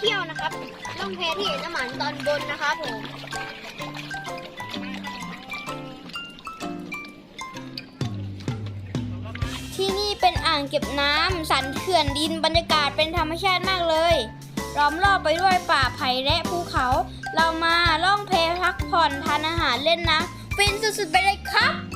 เที่ยวนะครับล่องแพที่เห็นน้ำมันตอนบนนะครับผมที่นี่เป็นอ่างเก็บน้ำสันเขื่อนดินบรรยากาศเป็นธรรมชาติมากเลยล้อมรอบไปด้วยป่าไผ่และภูเขา เรามาล่องแพพักผ่อนทานอาหารเล่นนะฟินสุดๆไปเลยครับ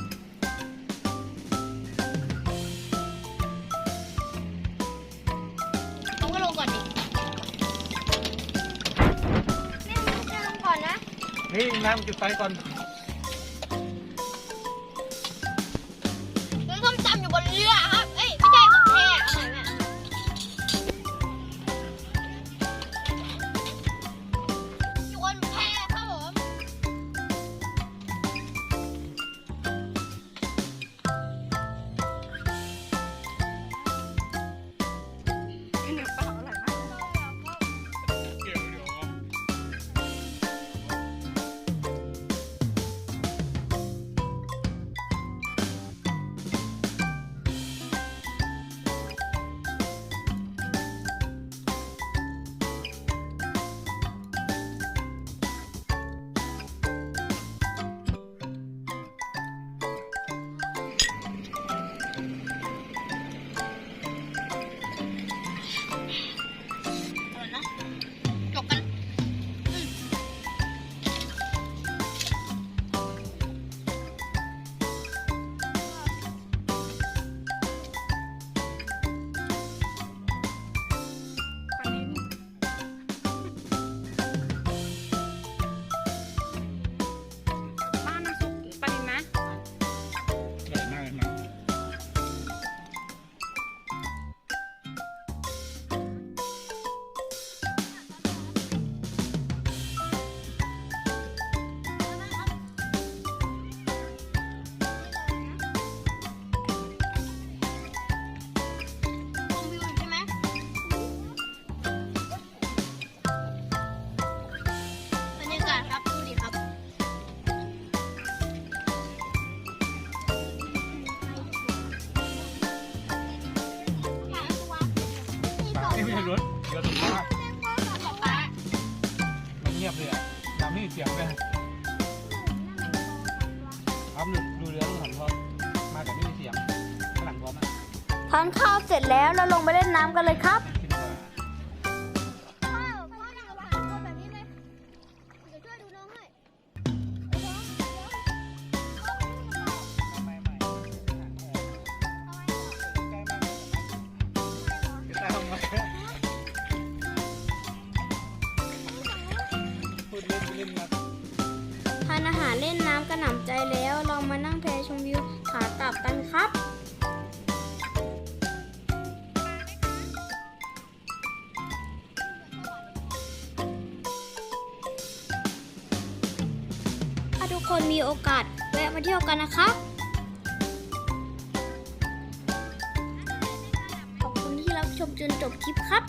นี่น้ำจุดไฟก่อน เรือตกมากมันเงียบเลยอะน้ำไม่มีเสียงเลยครับดูเรือต้องหันพร้อมมาแต่ไม่มีเสียงข้างหลังพร้อมนะทานข้าวเสร็จแล้วเราลงไปเล่นน้ำกันเลยครับ พูดเล่นเล่นมาทานอาหารเล่นน้ำกระหน่ำใจแล้วเรามานั่งแพชมวิวขากลับกันครับ ถ้าทุกคนมีโอกาสแวะมาเที่ยวกันนะครับขอบคุณที่รับชมจนจบคลิปครับ